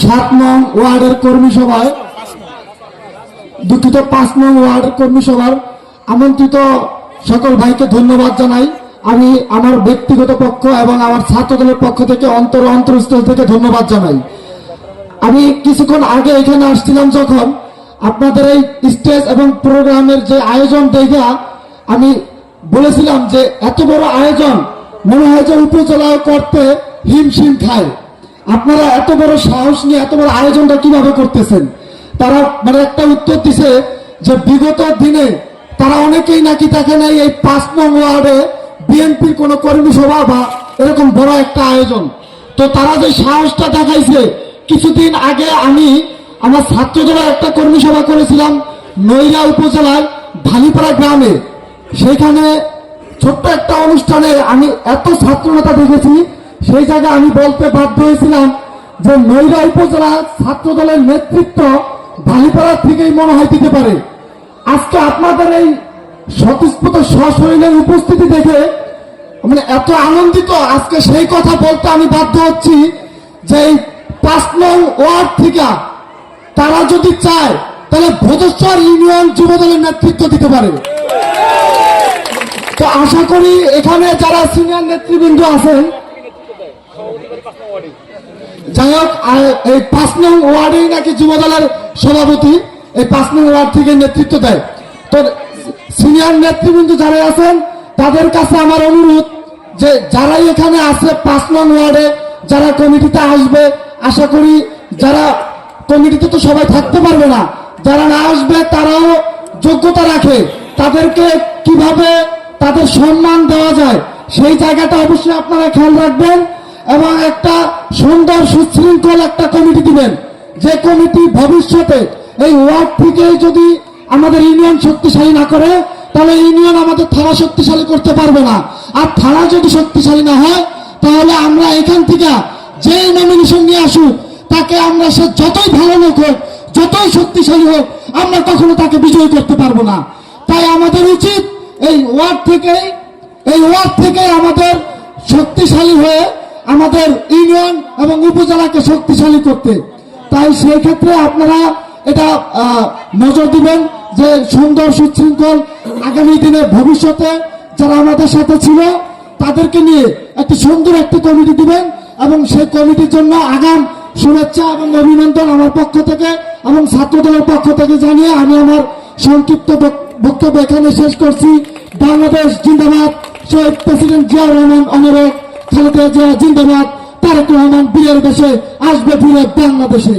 সাত নং ওয়ার্ডের কর্মী সভায়, দুঃখিত, পাঁচ নং ওয়ার্ডের কর্মী সভার আমন্ত্রিত সকল ভাইকে ধন্যবাদ জানাই। আমি আমার ব্যক্তিগত পক্ষ এবং আমার ছাত্রদলের পক্ষ থেকে অন্তর অন্তরস্থল থেকে ধন্যবাদ জানাই। আমি কিছুক্ষণ আগে এখানে আসছিলাম যখন আপনাদের এই স্টেজ এবং প্রোগ্রামের যে আয়োজন দেখা আমি বলেছিলাম যে এত বড় আয়োজন মনে হয় যে উপজেলায় করতে হিমশিম খায়। আপনারা এত বড় সাহস নিয়ে, এত বড় আয়োজনটা কীভাবে করতেছেন? তারা মানে একটা উত্তর দিছে যে বিগত দিনে তারা অনেকেই নাকি দেখে নাই এই পাঁচ নং ওয়ার্ডে বিএনপির কোন কর্মী সভা বা এরকম বড় একটা আয়োজন। তো তারা যে সাহসটা দেখাইছে, কিছুদিন আগে আমি আমার ছাত্রদলের একটা কর্মী সভা করেছিলাম নৈরা উপজেলার ঢালিপাড়া গ্রামে। সেখানে ছোট্ট একটা অনুষ্ঠানে আমি এত ছাত্র নেতা দেখেছি সেই জায়গায় আমি বলতে বাধ্য হয়েছিলাম যে নৈরা উপজেলা ছাত্র দলের নেতৃত্ব ঢালিপাড়া থেকেই মনে হয় দিতে পারে। আজকে আপনাদের এই স্বতঃস্ফূর্ত সশরীরের উপস্থিতি দেখে মানে এত আনন্দিত আজকে সেই কথা বলতে আমি বাধ্য হচ্ছি যে এই পাঁচ নং ওয়ার্ড থেকে তারা যদি চায়, তাহলে ভোজস্বর ইউনিয়ন যুবদলের নেতৃত্ব দিতে পারে। তো আশা করি এখানে যারা সিনিয়র নেতৃবৃন্দ আছেন যাই হোক এই পাঁচ নং ওয়ার্ডেই নাকি যুবদলের সভাপতি এই পাঁচ নং ওয়ার্ড থেকে নেতৃত্ব দেয়। তো সিনিয়র নেতৃবৃন্দ যারা আছেন, তাদের কাছে আমার অনুরোধ যে যারাই এখানে আছে পাঁচ নং ওয়ার্ডে, যারা কমিটিতে আসবে, আশা করি যারা কমিটিতে তো সবাই থাকতে পারবে না, যারা না আসবে তারাও যোগ্যতা রাখে। তাদেরকে কীভাবে তাদের সম্মান দেওয়া যায়, সেই জায়গাটা অবশ্যই আপনারা খেয়াল রাখবেন। এবং একটা সুন্দর সুশৃঙ্খল একটা কমিটি দিবেন। যে কমিটি ভবিষ্যতে এই ওয়ার্ড থেকে যদি আমাদের ইউনিয়ন শক্তিশালী না করে, তাহলে ইউনিয়ন আমাদের থানা শক্তিশালী করতে পারবে না। আর থানা যদি শক্তিশালী না হয়, তাহলে আমরা এখান থেকে যে নমিনেশন নিয়ে আসুক, তাকে আমরা সে যতই ভালো লোক হোক, যতই শক্তিশালী হোক, আমরা কখনো তাকে বিজয় করতে পারব না। তাই আমাদের উচিত এই ওয়ার্ড থেকে এই ওয়ার্ড থেকে আমাদের শক্তিশালী হয়ে আমাদের ইউনিয়ন এবং উপজেলাকে শক্তিশালী করতে। তাই সেই ক্ষেত্রে আপনারা এটা নজর দিবেন যে সুন্দর সুশৃঙ্খল আগামী দিনে ভবিষ্যতে যারা আমাদের সাথে ছিল, তাদেরকে নিয়ে একটি সুন্দর একটি কমিটি দিবেন এবং সেই কমিটির জন্য আগাম শুভেচ্ছা এবং অভিনন্দন আমার পক্ষ থেকে এবং ছাত্র দলের পক্ষ থেকে জানিয়ে আমি আমার সংক্ষিপ্ত বক- বক্তব্য এখানে শেষ করছি। বাংলাদেশ জিন্দাবাদ। শহীদ প্রেসিডেন্ট জিয়াউর রহমান অনুরোধ খালেদা জিয়া জিন্দাবাদ তারেক রহমান বীরের দেশে আসবে ফিরে বাংলাদেশে।